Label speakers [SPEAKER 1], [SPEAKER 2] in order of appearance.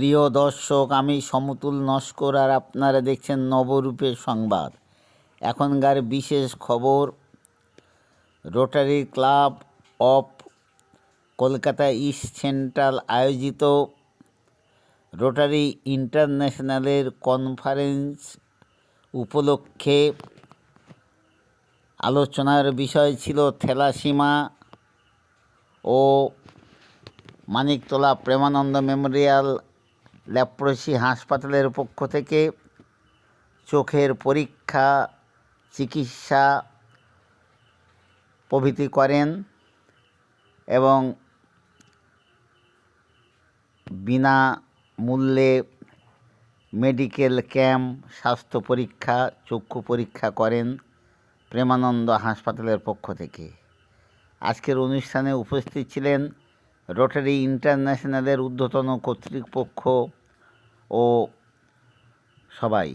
[SPEAKER 1] প্রিয় দর্শক, আমি সমতুল নস্কর আর আপনারা দেখছেন নবরূপের সংবাদ। এখনকার বিশেষ খবর, Rotary club of Kolkata east central আয়োজিত রোটারি ইন্টারন্যাশনালের কনফারেন্স উপলক্ষে আলোচনার বিষয় ছিল থেলাসীমা ও মানিকতলা প্রেমানন্দ মেমোরিয়াল ল্যাপ্রসি হাসপাতালের পক্ষ থেকে চোখের পরীক্ষা, চিকিৎসা প্রভৃতি করেন এবং বিনা মূল্যে মেডিকেল ক্যাম্প, স্বাস্থ্য পরীক্ষা, চক্ষু পরীক্ষা করেন প্রেমানন্দ হাসপাতালের পক্ষ থেকে। আজকের অনুষ্ঠানে উপস্থিত ছিলেন রোটারি ইন্টারন্যাশনালের ঊর্ধ্বতন কর্তৃপক্ষ ও সবাই।